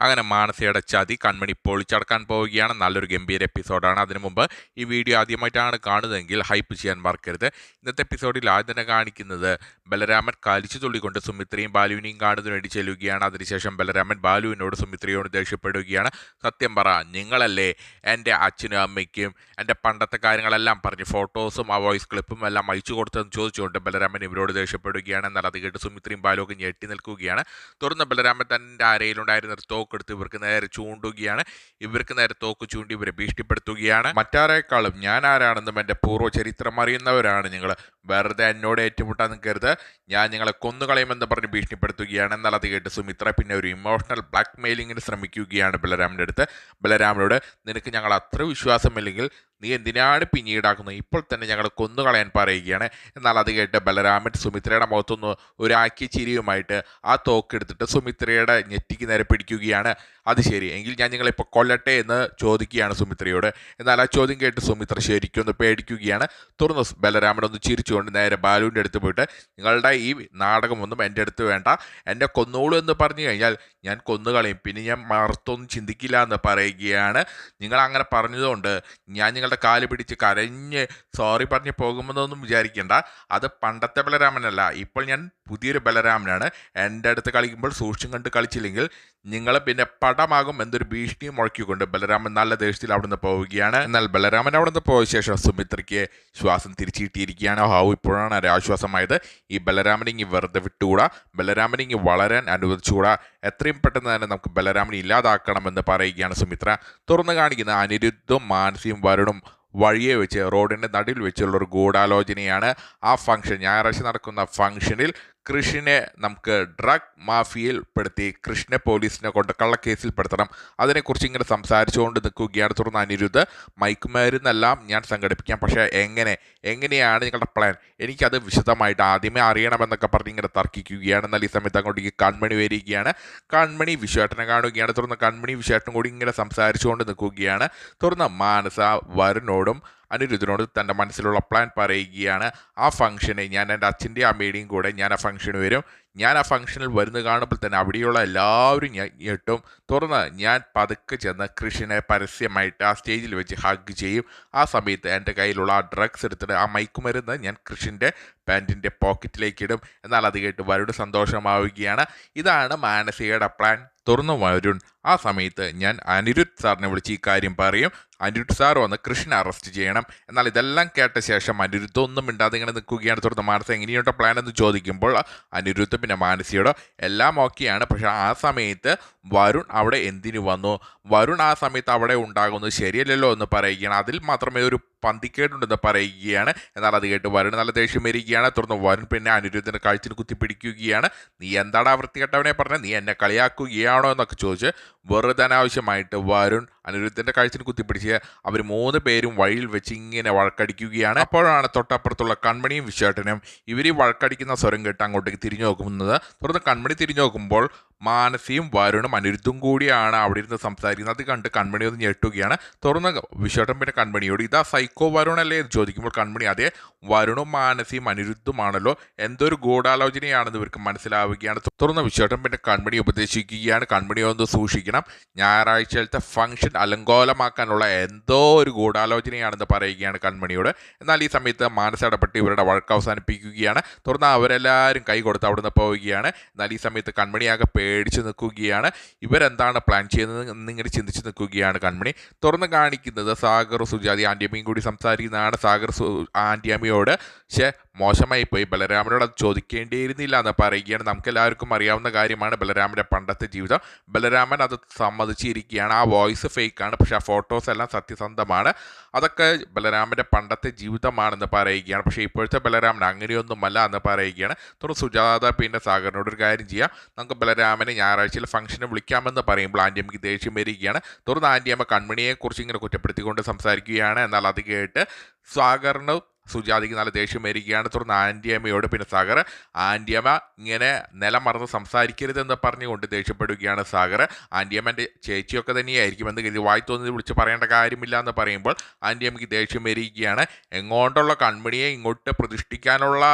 അങ്ങനെ മാനസയുടെ ചതി കൺമണി പൊളിച്ചടക്കാൻ പോവുകയാണ്. നല്ലൊരു ഗംഭീര എപ്പിസോഡാണ്. അതിനു മുമ്പ് ഈ വീഡിയോ ആദ്യമായിട്ടാണ് കാണുന്നതെങ്കിൽ ഹൈപ്പ് ചെയ്യാൻ മറക്കരുത്. ഇന്നത്തെ എപ്പിസോഡിൽ ആദ്യം തന്നെ കാണിക്കുന്നത് ബലരാമൻ കാലിച്ചു തുള്ളിക്കൊണ്ട് സുമിത്രയും ബാലുവിനെയും കാണുന്നതിന് വേണ്ടി ചെല്ലുകയാണ്. അതിനുശേഷം ബലരാമൻ ബാലുവിനോട് സുമിത്രയോട് ദേഷ്യപ്പെടുകയാണ്. സത്യം പറ നിങ്ങളല്ലേ എന്റെ അച്ഛനും അമ്മയ്ക്കും എന്റെ പണ്ടത്തെ കാര്യങ്ങളെല്ലാം പറഞ്ഞ് ഫോട്ടോസും ആ വോയിസ് ക്ലിപ്പും എല്ലാം അയച്ചു കൊടുത്തതെന്ന് ചോദിച്ചുകൊണ്ട് ബലരാമൻ ഇവരോട് ദേഷ്യപ്പെടുകയാണ്. എന്നാൽ അത് കേട്ട് സുമിത്രയും ബാലുവൊക്കെ ഞെട്ടി നിൽക്കുകയാണ്. തുറന്ന ബലരാമൻ തന്റെ അരയിലുണ്ടായിരുന്ന ഒരു തോക്കെടുത്ത് ഇവർക്ക് നേരെ ചൂണ്ടുകയാണ്. ഇവർക്ക് നേരെ തോക്ക് ചൂണ്ടി ഇവരെ ഭീഷണിപ്പെടുത്തുകയാണ്. മറ്റാരേക്കാളും ഞാൻ ആരാണെന്നും എന്റെ പൂർവ ചരിത്രം അറിയുന്നവരാണ് നിങ്ങൾ. വെറുതെ എന്നോട് ഏറ്റുമുട്ടാൻ നിൽക്കരുത്. ഞാൻ നിങ്ങളെ കൊന്നുകളയുമെന്ന് പറഞ്ഞ് ഭീഷണിപ്പെടുത്തുകയാണ്. എന്നാൽ അത് കേട്ട് സുമിത്ര പിന്നെ ഒരു ഇമോഷണൽ ബ്ലാക്ക് മെയിലിങ്ങിന് ശ്രമിക്കുകയാണ് ബലരാമിന്റെ അടുത്ത്. ബലരാമനോട് നിനക്ക് ഞങ്ങൾ അത്ര വിശ്വാസമില്ലെങ്കിൽ നീ എന്തിനാണ് പിന്നീടാക്കുന്നത്? ഇപ്പോൾ തന്നെ ഞങ്ങൾ കൊന്നുകളയാൻ പറയുകയാണ്. എന്നാൽ അത് കേട്ട് ബലരാമൻ സുമിത്രയുടെ മുഖത്തൊന്ന് ഒരു ആക്കിയ ചിരിയുമായിട്ട് ആ തോക്കെടുത്തിട്ട് സുമിത്രയുടെ ഞെറ്റിക്ക് നേരെ പിടിക്കുകയാണ്. അത് ശരി. എങ്കിൽ ഞാൻ നിങ്ങളെ ഇപ്പോൾ കൊല്ലട്ടെ എന്ന് ചോദിക്കുകയാണ് സുമിത്രയോട്. എന്നാൽ ആ ചോദ്യം കേട്ട് സുമിത്ര ശരിക്കും ഒന്ന് പേടിക്കുകയാണ്. തുറന്ന് ബലരാമൻ ഒന്ന് ചിരിച്ചുകൊണ്ട് നേരെ ബാലുവിന്റെ അടുത്ത് പോയിട്ട് നിങ്ങളുടെ ഈ നാടകമൊന്നും എന്റെ അടുത്ത് വേണ്ട. എന്നെ കൊന്നോളൂ എന്ന് പറഞ്ഞു കഴിഞ്ഞാൽ ഞാൻ കൊന്നുകളയും പിന്നെ ഞാൻ മറത്തൊന്നും ചിന്തിക്കില്ല എന്ന് പറയുകയാണ്. നിങ്ങൾ അങ്ങനെ പറഞ്ഞതുകൊണ്ട് ഞാൻ നിങ്ങളുടെ കാൽ പിടിച്ച് കരഞ്ഞ് സോറി പറഞ്ഞ് പോകുമെന്നൊന്നും വിചാരിക്കേണ്ട. അത് പണ്ടത്തെ ബലരാമനല്ല. ഇപ്പോൾ ഞാൻ പുതിയൊരു ബലരാമനാണ്. എന്റെ അടുത്ത് കളിക്കുമ്പോൾ സൂക്ഷ്യം കണ്ട് കളിച്ചില്ലെങ്കിൽ നിങ്ങൾ പിന്നെ പടമാകും എന്നൊരു ഭീഷണിയും മുഴക്കിക്കൊണ്ട് ബലരാമൻ നല്ല ദേഷ്യത്തിൽ അവിടുന്ന് പോവുകയാണ്. എന്നാൽ ബലരാമൻ അവിടുന്ന് പോയ ശേഷം സുമിത്രയ്ക്ക് ശ്വാസം തിരിച്ചു കിട്ടിയിരിക്കുകയാണ് ഹാവു ഇപ്പോഴാണ് ഒരു ആശ്വാസമായത്. ഈ ബലരാമനെ ഇങ്ങി വെറുതെ വിട്ടുകൂടാ? ബലരാമനെ ഇങ്ങി വളരാൻ അനുവദിച്ചുകൂടാ? എത്രയും പെട്ടെന്ന് തന്നെ നമുക്ക് ബലരാമനെ ഇല്ലാതാക്കണമെന്ന് പറയുകയാണ് സുമിത്ര. തുറന്നു കാണിക്കുന്ന അനിരുദ്ധും മാനസിയും വരുണും വഴിയെ വെച്ച് റോഡിന്റെ നടുവിൽ വെച്ചുള്ള ഒരു ഗൂഢാലോചനയാണ് ആ ഫംഗ്ഷൻ. ഞായറാഴ്ച നടക്കുന്ന ഫംഗ്ഷനിൽ കൃഷിനെ നമുക്ക് ഡ്രഗ് മാഫിയയിൽ പെടുത്തി കൃഷ്ണനെ പോലീസിനെ കൊണ്ട് കള്ളക്കേസിൽ പെടുത്തണം. അതിനെക്കുറിച്ച് ഇങ്ങനെ സംസാരിച്ചുകൊണ്ട് നിൽക്കുകയാണ്. തുടർന്ന് അനിരുദ്ധ് മയക്കുമരുന്നെല്ലാം ഞാൻ സംഘടിപ്പിക്കാം. പക്ഷേ എങ്ങനെ? എങ്ങനെയാണ് നിങ്ങളുടെ പ്ലാൻ എനിക്കത് വിശദമായിട്ട് ആദ്യമേ അറിയണമെന്നൊക്കെ പറഞ്ഞ് ഇങ്ങനെ തർക്കിക്കുകയാണ്. എന്നാൽ ഈ സമയത്ത് അങ്ങോട്ടേക്ക് കൺമണി വരികയാണ്. കൺമണി വിശ്വേട്ടനെ കാണുകയാണ്. തുടർന്ന് കൺമണി വിശ്വേട്ടനും കൂടി ഇങ്ങനെ സംസാരിച്ചുകൊണ്ട് നിൽക്കുകയാണ്. തുടർന്ന് മാനസ വരുണോടും അനിരുദ്ധനോട് തന്റെ മനസ്സിലുള്ള പ്ലാൻ പറയുകയാണ് ആ ഫംഗ്ഷനെ ഞാൻ എന്റെ അച്ഛന്റെ അമ്മയുടെയും കൂടെ ഞാൻ ആ ഫംഗ്ഷന് വരും. ഞാൻ ആ ഫംഗ്ഷനിൽ വരുന്ന കാണുമ്പോൾ തന്നെ അവിടെയുള്ള എല്ലാവരും ഞെട്ടും. തുറന്ന് ഞാൻ പതുക്കെ ചെന്ന് കൃഷിനെ പരസ്യമായിട്ട് ആ സ്റ്റേജിൽ വെച്ച് ഹഗ് ചെയ്യും. ആ സമയത്ത് എന്റെ കയ്യിലുള്ള ആ ഡ്രഗ്സ് എടുത്തിട്ട് ആ മയക്കുമരുന്ന് ഞാൻ കൃഷിന്റെ പാന്റിന്റെ പോക്കറ്റിലേക്ക് ഇടും എന്നാൽ അത് കേട്ട് വരുൺ സന്തോഷമാവുകയാണ്. ഇതാണ് മാനസികയുടെ പ്ലാൻ തുറന്നു വരുൺ. ആ സമയത്ത് ഞാൻ അനിരുദ്ധ് സാറിനെ വിളിച്ച് ഈ കാര്യം പറയും. അനിരുദ്ധ് സാർ വന്ന് കൃഷ്ണനെ അറസ്റ്റ് ചെയ്യണം. എന്നാൽ ഇതെല്ലാം കേട്ട ശേഷം അനിരുദ്ധ ഒന്നും മിണ്ടാതെ ഇങ്ങനെ നിൽക്കുകയാണ്. തുടർന്ന് മാനസ എങ്ങനെയുണ്ട് പ്ലാൻ എന്ന് ചോദിക്കുമ്പോൾ അനിരുദ്ധ പിന്നെ മാനസിയോടോ എല്ലാം ഓക്കെയാണ് പക്ഷേ ആ സമയത്ത് വരുൺ അവിടെ എന്തിനു വന്നു? വരുൺ ആ സമയത്ത് അവിടെ ഉണ്ടാകുന്നത് ശരിയല്ലല്ലോ എന്ന് പറയുകയാണ്. അതിൽ മാത്രമേ ഒരു പന്തിക്കേടുണ്ടെന്ന് പറയുകയാണ്. എന്നാൽ അത് കേട്ട് വരുൺ നല്ല ദേഷ്യം വരികയാണ്. തുടർന്ന് വരുൺ പിന്നെ അനിരുദ്ധന്റെ കഴുത്തിന് കുത്തിപ്പിടിക്കുകയാണ്. നീ എന്താടാ വൃത്തികെട്ടവനെ പറഞ്ഞത് നീ എന്നെ കളിയാക്കുകയാണോ? എന്നൊക്കെ ചോദിച്ച് വെറുതെ അനാവശ്യമായിട്ട് വരുൺ അനിരുദ്ധന്റെ കഴുത്തിന് കുത്തിപ്പിടിച്ച് അവർ മൂന്ന് പേരും വഴിയിൽ വെച്ച് ഇങ്ങനെ വഴക്കടിക്കുകയാണ്. അപ്പോഴാണ് തൊട്ടപ്പുറത്തുള്ള കൺമണിയും വിശ്വേട്ടനും ഇവർ വഴക്കടിക്കുന്ന സ്വരം കേട്ട് അങ്ങോട്ടേക്ക് തിരിഞ്ഞു നോക്കുന്നത്. തുടർന്ന് കൺമണി തിരിഞ്ഞു നോക്കുമ്പോൾ മാനസിയും വരുണും അനിരുദ്ധും കൂടിയാണ് അവിടെ ഇരുന്ന് സംസാരിക്കുന്നത്. അത് കണ്ട് കൺമണി ഒന്ന് ഞെട്ടുകയാണ്. തുറന്ന് വിശ്വട്ടം പിന്നെ കൺമണിയോട് ഇതാ സൈക്കോ വരുണല്ലേ? ചോദിക്കുമ്പോൾ കൺമണി അതെ വരുണും മാനസിയും അനിരുദ്ധുമാണല്ലോ. എന്തോ ഒരു ഗൂഢാലോചനയാണെന്ന് ഇവർക്ക് മനസ്സിലാവുകയാണ്. തുറന്ന് വിശ്വട്ടം പിന്നെ കൺമണി ഉപദേശിക്കുകയാണ്. കൺമണി ഒന്ന് സൂക്ഷിക്കണം. ഞായറാഴ്ചയിലത്തെ ഫംഗ്ഷൻ അലങ്കോലമാക്കാനുള്ള എന്തോ ഒരു ഗൂഢാലോചനയാണെന്ന് പറയുകയാണ് കൺമണിയോട്. എന്നാൽ ഈ സമയത്ത് മാനസ ഇവരുടെ വഴക്ക് അവസാനിപ്പിക്കുകയാണ്. തുറന്ന് അവരെല്ലാവരും കൈ കൊടുത്ത് അവിടുന്ന് പോവുകയാണ്. എന്നാൽ ഈ സമയത്ത് കൺമണിയാകെ പേടിച്ച് നിൽക്കുകയാണ്. ഇവരെന്താണ് പ്ലാൻ ചെയ്യുന്നത് എന്നിങ്ങനെ ചിന്തിച്ച് നിൽക്കുകയാണ് കൺമണി. തുറന്ന് കാണിക്കുന്നത് സാഗർ സുജാതി ആന്റിയമ്മയും കൂടി സംസാരിക്കുന്നതാണ്. സാഗർ സു ആന്റിയമ്മയോട് പക്ഷേ മോശമായി പോയി. ബലരാമനോട് അത് ചോദിക്കേണ്ടിയിരുന്നില്ല എന്ന് പറയുകയാണ്. നമുക്ക് എല്ലാവർക്കും അറിയാവുന്ന കാര്യമാണ് ബലരാമന്റെ പണ്ടത്തെ ജീവിതം. ബലരാമൻ അത് സമ്മതിച്ചിരിക്കുകയാണ്. ആ വോയിസ് ഫേക്കാണ് പക്ഷേ ആ ഫോട്ടോസ് എല്ലാം സത്യസന്ധമാണ്. അതൊക്കെ ബലരാമന്റെ പണ്ടത്തെ ജീവിതമാണെന്ന് പറയുകയാണ്. പക്ഷേ ഇപ്പോഴത്തെ ബലരാമൻ അങ്ങനെയൊന്നുമല്ല എന്ന് പറയുകയാണ്. തുടർന്ന് സുജാത പിന്നെ സാഗറിനോട് ഒരു കാര്യം ചെയ്യാം. നമുക്ക് ബലരാമനെ ഞായറാഴ്ചയിൽ ഫംഗ്ഷന് വിളിക്കാമെന്ന് പറയുമ്പോൾ ആന്റിയമ്മയ്ക്ക് ദേഷ്യം വരികയാണ്. തുടർന്ന് ആന്റിയമ്മ കൺമണിയെക്കുറിച്ച് ഇങ്ങനെ കുറ്റപ്പെടുത്തിക്കൊണ്ട് സംസാരിക്കുകയാണ്. എന്നാൽ അത് കേട്ട് സാഗറിന് സുജാതിക്ക് നല്ല ദേഷ്യം വരികയാണ്. തുടർന്ന് ആന്റിയമ്മയോട് പിന്നെ സാഗർ ആന്റിയമ്മ ഇങ്ങനെ നിലം മറന്ന് സംസാരിക്കരുതെന്ന് പറഞ്ഞുകൊണ്ട് ദേഷ്യപ്പെടുകയാണ് സാഗർ. ആന്റിയമ്മന്റെ ചേച്ചിയൊക്കെ തന്നെയായിരിക്കും എന്ന് കരുതി വായി തോന്നി വിളിച്ച് പറയേണ്ട കാര്യമില്ല എന്ന് പറയുമ്പോൾ ആന്റിയമ്മയ്ക്ക് ദേഷ്യം വരികയാണ്. എങ്ങോട്ടുള്ള കൺമണിയെ ഇങ്ങോട്ട് പ്രതിഷ്ഠിക്കാനുള്ള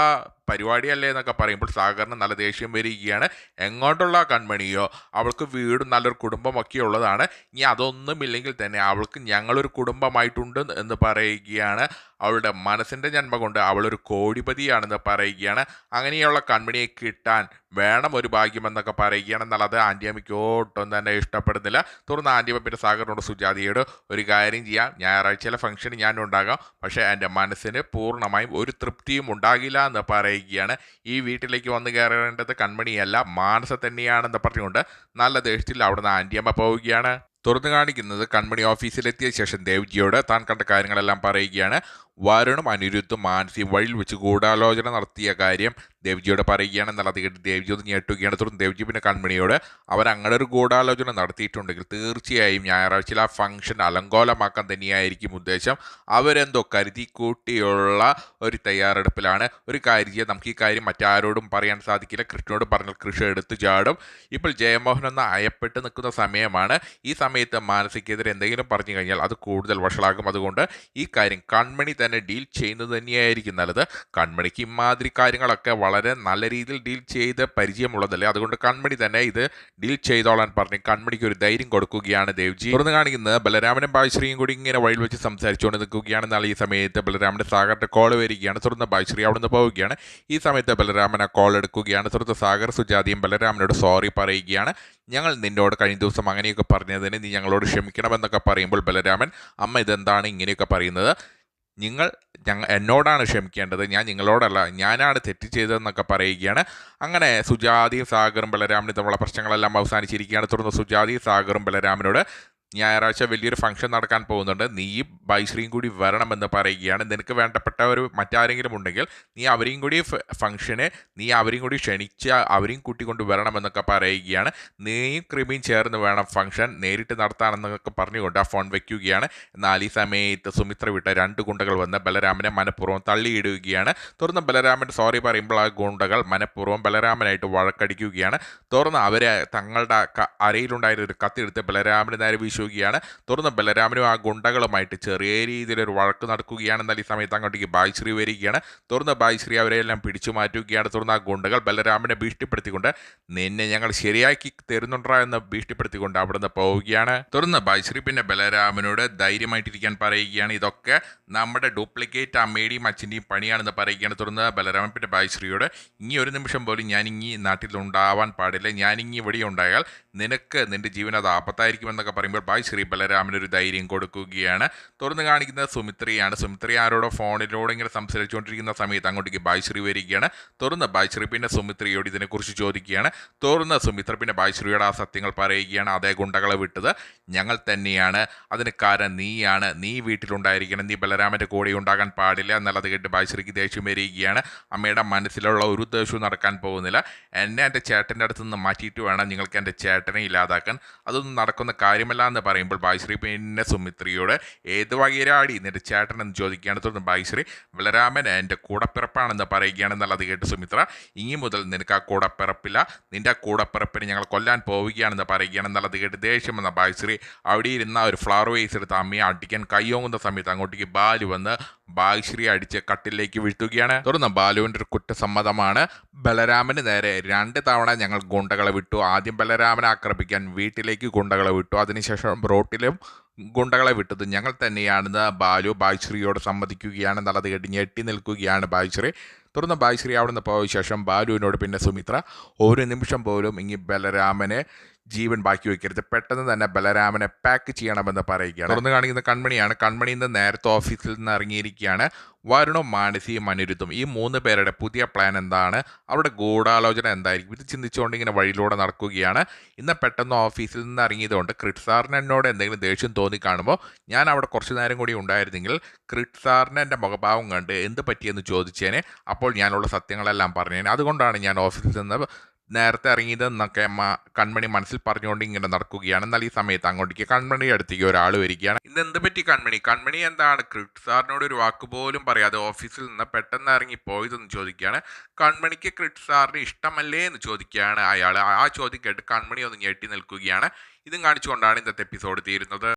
പരിപാടിയല്ലേ എന്നൊക്കെ പറയുമ്പോൾ സാഗറിന് നല്ല ദേഷ്യം വരികയാണ്. എങ്ങോട്ടുള്ള കൺമണിയോ അവൾക്ക് വീടും നല്ലൊരു കുടുംബമൊക്കെ ഉള്ളതാണ്. ഇനി അതൊന്നുമില്ലെങ്കിൽ തന്നെ അവൾക്ക് ഞങ്ങളൊരു കുടുംബമായിട്ടുണ്ട് എന്ന് പറയുകയാണ്. അവളുടെ മനസ്സിന്റെ ജന്മ കൊണ്ട് അവളൊരു കോടിപതിയാണെന്ന് പറയുകയാണ്. അങ്ങനെയുള്ള കൺമണിയെ കിട്ടാൻ വേണം ഒരു ഭാഗ്യമെന്നൊക്കെ പറയുകയാണ്. എന്നാൽ അത് ആന്റിയമ്മയ്ക്ക് ഒട്ടും തന്നെ ഇഷ്ടപ്പെടുന്നില്ല. തുടർന്ന് ആന്റിയമ്മ പിന്നെ സാഗറിനോട് സുജാതിയോട് ഒരു കാര്യം ചെയ്യാം. ഞായറാഴ്ചയിലെ ഫംഗ്ഷന് ഞാൻ ഉണ്ടാകാം. പക്ഷേ എന്റെ മനസ്സിന് പൂർണമായും ഒരു തൃപ്തിയും ഉണ്ടാകില്ല എന്ന് പറയുകയാണ്. ഈ വീട്ടിലേക്ക് വന്നു കയറേണ്ടത് കൺമണിയല്ല മാനസ തന്നെയാണെന്ന് പറഞ്ഞുകൊണ്ട് നല്ല ദേഷ്യത്തിൽ അവിടുന്ന് ആന്റിയമ്മ പോവുകയാണ്. തുറന്നു കാണിക്കുന്നത് കൺമണി ഓഫീസിലെത്തിയ ശേഷം ദേവ്ജിയോട് താൻ കണ്ട കാര്യങ്ങളെല്ലാം പറയുകയാണ്. വരുണും അനിരുദ്ധും മാനസിയും വഴിയിൽ വെച്ച് ഗൂഢാലോചന നടത്തിയ കാര്യം ദേവ്ജിയോട് പറയുകയാണ്. എന്നാൽ അത് കേട്ട് ദേവ്ജി ഒന്ന് ഞെട്ടുകയാണ്. തുടർന്ന് ദേവ്ജി പിന്നെ കൺമണിയോട് അവർ അങ്ങനെ ഒരു ഗൂഢാലോചന നടത്തിയിട്ടുണ്ടെങ്കിൽ തീർച്ചയായും ഞായറാഴ്ചയിൽ ആ ഫംഗ്ഷൻ അലങ്കോലമാക്കാൻ തന്നെയായിരിക്കും ഉദ്ദേശം. അവരെന്തോ കരുതി കൂട്ടിയുള്ള ഒരു തയ്യാറെടുപ്പിലാണ്. ഒരു കാര്യം നമുക്ക് ഈ കാര്യം മറ്റാരോടും പറയാൻ സാധിക്കില്ല. കൃഷ്ണനോട് പറഞ്ഞാൽ കൃഷി എടുത്ത് ചാടും. ഇപ്പോൾ ജയമോഹൻ ഒന്ന് അയപ്പെട്ട് നിൽക്കുന്ന സമയമാണ്. ഈ സമയത്ത് മാനസികെതിരെ എന്തെങ്കിലും പറഞ്ഞു കഴിഞ്ഞാൽ അത് കൂടുതൽ വഷളാകും. അതുകൊണ്ട് ഈ കാര്യം കൺമണി തന്നെ ഡീൽ ചെയ്യുന്നത് തന്നെയായിരിക്കും നല്ലത്. കൺമണിക്ക് ഇമാതിരി കാര്യങ്ങളൊക്കെ വളരെ നല്ല രീതിയിൽ ഡീൽ ചെയ്ത് പരിചയമുള്ളതല്ലേ? അതുകൊണ്ട് കൺമണി തന്നെ ഇത് ഡീൽ ചെയ്തോളാൻ പറഞ്ഞ് കൺമണിക്ക് ഒരു ധൈര്യം കൊടുക്കുകയാണ് ദേവ്ജി. തുറന്ന് കാണിക്കുന്നത് ബലരാമനും ബായ്ശ്രീയും കൂടി ഇങ്ങനെ വഴിയിൽ വെച്ച് സംസാരിച്ചുകൊണ്ട് നിൽക്കുകയാണ്. എന്നാൽ ഈ സമയത്ത് ബലരാമന്റെ സാഗറിന്റെ കോൾ വരികയാണ്. ബായ്ശ്രീ അവിടെ നിന്ന് പോവുകയാണ്. ഈ സമയത്ത് ബലരാമൻ ആ കോൾ എടുക്കുകയാണ്. തുറന്ന് സാഗർ സുജാതിയും ബലരാമനോട് സോറി പറയുകയാണ്. ഞങ്ങൾ നിന്നോട് കഴിഞ്ഞ ദിവസം അങ്ങനെയൊക്കെ പറഞ്ഞതിന് നീ ഞങ്ങളോട് ക്ഷമിക്കണമെന്നൊക്കെ പറയുമ്പോൾ ബലരാമൻ അമ്മ ഇതെന്താണ് ഇങ്ങനെയൊക്കെ പറയുന്നത്? നിങ്ങൾ ഞങ്ങൾ എന്നോടാണ് ക്ഷമിക്കേണ്ടത്. ഞാൻ നിങ്ങളോടല്ല. ഞാനാണ് തെറ്റ് ചെയ്തതെന്നൊക്കെ പറയുകയാണ്. അങ്ങനെ സുജാതിയും സാഗറും ബലരാമനും തമ്മിലുള്ള പ്രശ്നങ്ങളെല്ലാം അവസാനിച്ചിരിക്കുകയാണ്. തുടർന്ന് സുജാതിയും സാഗറും ബലരാമനോട് ഞായറാഴ്ച വലിയൊരു ഫംഗ്ഷൻ നടക്കാൻ പോകുന്നുണ്ട്. നീയും ബൈശ്രീയും കൂടി വരണമെന്ന് പറയുകയാണ്. നിനക്ക് വേണ്ടപ്പെട്ട ഒരു മറ്റാരെങ്കിലും ഉണ്ടെങ്കിൽ നീ അവരെയും കൂടി ഫംഗ്ഷന് നീ അവരെയും കൂടി ക്ഷണിച്ച് അവരെയും കൂട്ടിക്കൊണ്ട് വരണമെന്നൊക്കെ പറയുകയാണ്. നീയും ക്രിമിയും ചേർന്ന് വേണം ഫംഗ്ഷൻ നേരിട്ട് നടത്താനെന്നൊക്കെ പറഞ്ഞുകൊണ്ട് ആ ഫോൺ വയ്ക്കുകയാണ് എന്നാൽ ഈ സമയത്ത് സുമിത്ര വിട്ട രണ്ട് ഗുണ്ടകൾ വന്ന് ബലരാമനെ മനഃപൂർവം തള്ളിയിടുകയാണ്. തുറന്ന് ബലരാമൻ സോറി പറയുമ്പോൾ ആ ഗുണ്ടകൾ മനഃപൂർവം ബലരാമനായിട്ട് വഴക്കടിക്കുകയാണ്. തുറന്ന് അവരെ തങ്ങളുടെ അരയിലുണ്ടായിരുന്ന ഒരു കത്തിയെടുത്ത് ബലരാമന് നേരെ വീശുകയാണ് തുടർന്ന് ബലരാമനും ആ ഗുണ്ടകളുമായിട്ട് ചെറിയ രീതിയിലൊരു വഴക്ക് നടക്കുകയാണ്. എന്നാൽ ഈ സമയത്ത് അങ്ങോട്ടേക്ക് ബായ്ശ്രീ വരികയാണ്. തുടർന്ന് ബായ്ശ്രീ അവരെയെല്ലാം പിടിച്ചു മാറ്റുകയാണ്. തുടർന്ന് ആ ഗുണ്ടകൾ ബലരാമനെ ഭീഷണിപ്പെടുത്തിക്കൊണ്ട് നിന്നെ ഞങ്ങൾ ശരിയാക്കി തരുന്നുണ്ടാ? എന്ന് ഭീഷണിപ്പെടുത്തിക്കൊണ്ട് അവിടുന്ന് പോവുകയാണ്. തുടർന്ന് ബായ്ശ്രീ പിന്നെ ബലരാമനോട് ധൈര്യമായിട്ടിരിക്കാൻ പറയുകയാണ്. ഇതൊക്കെ നമ്മുടെ ഡ്യൂപ്ലിക്കേറ്റ് അമ്മയുടെയും അച്ഛന്റെയും പണിയാണെന്ന് പറയുകയാണ്. തുടർന്ന് ബലരാമൻ പിന്നെ ബായ്ശ്രീയോട് ഇനി ഒരു നിമിഷം പോലും ഞാൻ ഇനി നാട്ടിൽ ഉണ്ടാവാൻ പാടില്ല. ഇനി ഇവിടെ ഉണ്ടായാൽ നിനക്ക് നിന്റെ ജീവൻ അത് ആപത്തായിരിക്കുമെന്നൊക്കെ പറയുമ്പോൾ ബായ് ശ്രീ ബലരാമനൊരു ധൈര്യം കൊടുക്കുകയാണ്. തുറന്നു കാണിക്കുന്നത് സുമിത്രയാണ്. സുമിത്ര ആരോടോ ഫോണിലൂടെ ഇങ്ങനെ സംസാരിച്ചുകൊണ്ടിരിക്കുന്ന സമയത്ത് അങ്ങോട്ടേക്ക് ബായ് ശ്രീ വരികയാണ്. തുറന്ന് ബായ് ശ്രീ പിന്നെ സുമിത്രയോട് ഇതിനെക്കുറിച്ച് ചോദിക്കുകയാണ്. തുറന്ന് സുമിത്ര പിന്നെ ബായ് ശ്രീയുടെ ആ സത്യങ്ങൾ പറയുകയാണ്. അതേ ഗുണ്ടകളെ വിട്ടത് ഞങ്ങൾ തന്നെയാണ്. അതിന് കാരണം നീയാണ്. നീ വീട്ടിലുണ്ടായിരിക്കണം. നീ ബലരാമന്റെ കൂടെ ഉണ്ടാകാൻ പാടില്ല എന്നുള്ളത് കേട്ട് ബായ്ശ്രീക്ക് ദേഷ്യം വരികയാണ്. അമ്മയുടെ മനസ്സിലുള്ള ഒരു ദേഷ്യവും നടക്കാൻ പോകുന്നില്ല. എന്നെ എന്റെ ചേട്ടന്റെ അടുത്ത് നിന്ന് മാറ്റിയിട്ട് വേണം. നിങ്ങൾക്ക് എന്റെ ചേട്ടനെ ഇല്ലാതാക്കാൻ. അതൊന്നും നടക്കുന്ന കാര്യമല്ല എന്ന് പറയുമ്പോൾ ബായ്ശ്രീ പിന്നെ സുമിത്രിയോട് ഏത് വകയിലാടി? നിന്റെ ചേട്ടൻ എന്ന് ചോദിക്കുകയാണ്. തുടർന്ന് ബായ്ശ്രീ ബലരാമൻ എന്റെ കൂടപ്പിറപ്പാണെന്ന് പറയുകയാണെന്നുള്ളത് കേട്ട് സുമിത്ര ഇനി മുതൽ നിനക്ക് ആ കൂടപ്പിറപ്പില്ല. നിന്റെ ആ കൂടപ്പിറപ്പിന് ഞങ്ങൾ കൊല്ലാൻ പോവുകയാണെന്ന് പറയുകയാണെന്നുള്ളത് കേട്ട് ദേഷ്യം വന്ന ബായ്ശ്രീ അവിടെ ഇരുന്ന ഒരു ഫ്ലവർ വേസ് എടുത്ത് അമ്മയെ അടിക്കാൻ കയ്യോങ്ങുന്ന സമയത്ത് അങ്ങോട്ടേക്ക് ബാലു വന്ന് ബായ്ശ്രീ അടിച്ച് കട്ടിലേക്ക് വീഴ്ത്തുകയാണ്. തുടർന്ന് ബാലുവിന്റെ ഒരു കുറ്റസമ്മതമാണ് ബലരാമന് നേരെ രണ്ട് തവണ ഞങ്ങൾ ഗുണ്ടകളെ വിട്ടു. ആദ്യം ബലരാമനെ ആക്രമിക്കാൻ വീട്ടിലേക്ക് ഗുണ്ടകളെ വിട്ടു. അതിനുശേഷം റോട്ടിലും ഗുണ്ടകളെ വിട്ടത്. ഞങ്ങൾ തന്നെയാണെന്ന് ബാലു ബായ്ശ്രീയോട് സമ്മതിക്കുകയാണ്. എന്നുള്ളത് കേട്ട് ഞെട്ടി നിൽക്കുകയാണ് ബായ്ശ്രീ. തുടർന്ന് ബായ്ശ്രീ അവിടെ നിന്ന് പോയ ശേഷം ബാലുവിനോട് പിന്നെ സുമിത്ര ഒരു നിമിഷം പോലും ഇനി ബലരാമനെ ജീവൻ ബാക്കി വയ്ക്കരുത് പെട്ടെന്ന് തന്നെ ബലരാമനെ പാക്ക് ചെയ്യണമെന്ന് പറയുകയാണ്. തുറന്ന് കാണിക്കുന്ന കൺമണിയാണ്. കൺമണി ഇന്ന് നേരത്തെ ഓഫീസിൽ നിന്ന് ഇറങ്ങിയിരിക്കുകയാണ്. വരുണും മാനസിയും അനിരുദ്ധും. ഈ മൂന്ന് പേരുടെ പുതിയ പ്ലാൻ എന്താണ്? അവരുടെ ഗൂഢാലോചന എന്തായിരിക്കും? ഇത് ചിന്തിച്ചുകൊണ്ട് ഇങ്ങനെ വഴിയിലൂടെ നടക്കുകയാണ്. ഇന്ന് പെട്ടെന്ന് ഓഫീസിൽ നിന്ന് ഇറങ്ങിയതുകൊണ്ട് ക്രിട്ട് സാറിന് എന്നോട് എന്തെങ്കിലും ദേഷ്യം തോന്നി കാണുമ്പോൾ ഞാൻ അവിടെ കുറച്ച് നേരം കൂടി ഉണ്ടായിരുന്നെങ്കിൽ ക്രിട്ട് സാറിന് എന്റെ മുഖഭാവം കണ്ട് എന്ത് പറ്റിയെന്ന് ചോദിച്ചേനെ. അപ്പോൾ ഞാനുള്ള സത്യങ്ങളെല്ലാം പറഞ്ഞേനെ. അതുകൊണ്ടാണ് ഞാൻ ഓഫീസിൽ നിന്ന് നേരത്തെ ഇറങ്ങിയതെന്നൊക്കെ കൺമണി മനസ്സിൽ പറഞ്ഞുകൊണ്ട് ഇങ്ങനെ നടക്കുകയാണ്. എന്നാൽ ഈ സമയത്ത് അങ്ങോട്ടേക്ക് കൺമണി അടുത്തേക്ക് ഒരാൾ വരികയാണ്. ഇന്ന് എന്ത് പറ്റി കൺമണി? കൺമണി എന്താണ്? ക്രിട്ട് സാറിനോട് ഒരു വാക്ക് പോലും പറയാതെ ഓഫീസിൽ നിന്ന് പെട്ടെന്ന് ഇറങ്ങി പോയതെന്ന് ചോദിക്കുകയാണ്. കൺമണിക്ക് ക്രിട്ട് സാറിന് ഇഷ്ടമല്ലേ എന്ന് ചോദിക്കുകയാണ് അയാൾ. ആ ചോദ്യം കേട്ട് കൺമണി ഒന്ന് ഞെട്ടി നിൽക്കുകയാണ്. ഇതും കാണിച്ചുകൊണ്ടാണ് ഇന്നത്തെ എപ്പിസോഡ് തീരുന്നത്.